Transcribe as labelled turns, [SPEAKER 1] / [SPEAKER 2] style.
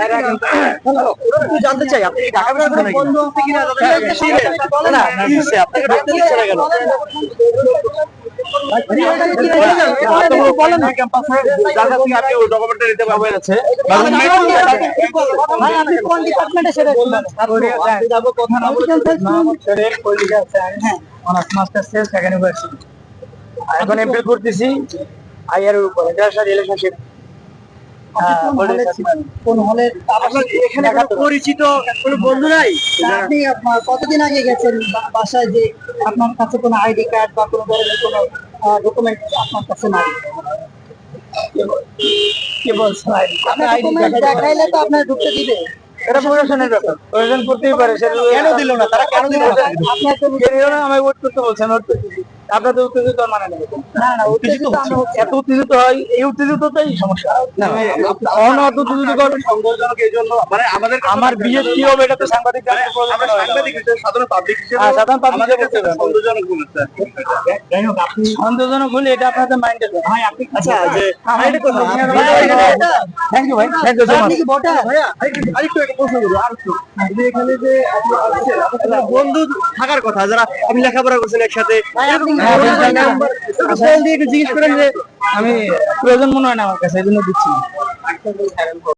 [SPEAKER 1] একটু জানতে চাই আপনি ঢাকা না আপনাকে ঢুকতে দিচ্ছে না কেন এখন এমফিল করতেছি আইআর এর উপরে রিলেশনশিপ কোন হলে আপনার এখানে কোনো পরিচিত কোনো বন্ধু নাই
[SPEAKER 2] আপনি কতদিন আগে গেছেন বাসায় যে আপনার কাছে কোনো আইডি কার্ড বা কোনো ধরনের কোনো ডকুমেন্ট আপনার কাছে নাই
[SPEAKER 1] কি
[SPEAKER 2] দেখাইলে তো আপনার ঢুকতে দিবে
[SPEAKER 1] এটা প্রশাসনের ব্যাপার প্রশাসন করতেই পারে সেটা কেন দিল না তারা কেন দিল না
[SPEAKER 2] আপনি একদম
[SPEAKER 1] না আমায় ওয়েট করতে বলছেন ওয়েট করতেছি আপনার তো উত্তেজিত মানে
[SPEAKER 2] না না
[SPEAKER 1] উত্তেজিত
[SPEAKER 2] উত্তেজিত আমরা
[SPEAKER 1] হচ্ছে। এত উত্তেজিত হয় এই উত্তেজিতটাই সমস্যা উত্তেজিত করবেন
[SPEAKER 3] সন্দেহজনক এই জন্য মানে আমাদের
[SPEAKER 1] আমার বিয়ে কি হবে এটা তো সাংবাদিক
[SPEAKER 3] মানে সাংবাদিক সাধারণ পাবলিক
[SPEAKER 1] হ্যাঁ, সাধারণ
[SPEAKER 3] এটা সন্দেহজনক মনে হচ্ছে
[SPEAKER 1] যাই হোক আপনি সন্দেহজনক হলে এটা আপনাদের মাইন্ডে ভাই আপনি
[SPEAKER 3] আচ্ছা যে
[SPEAKER 1] থ্যাংক ইউ ভাই থ্যাংক ইউ সো মাচ
[SPEAKER 2] আপনি কি ভোটার
[SPEAKER 3] ভাইয়া আরেকটু- আরেকটু একটা প্রশ্ন করব আরেকটু যে এখানে যে আপনি আসছেন, আপনার বন্ধু থাকার কথা যারা আপনি লেখাপড়া করছেন একসাথে
[SPEAKER 1] জিজ্ঞেস করে আমি প্রয়োজন মনে হয় না আমার কাছে এই জন্য দিচ্ছি।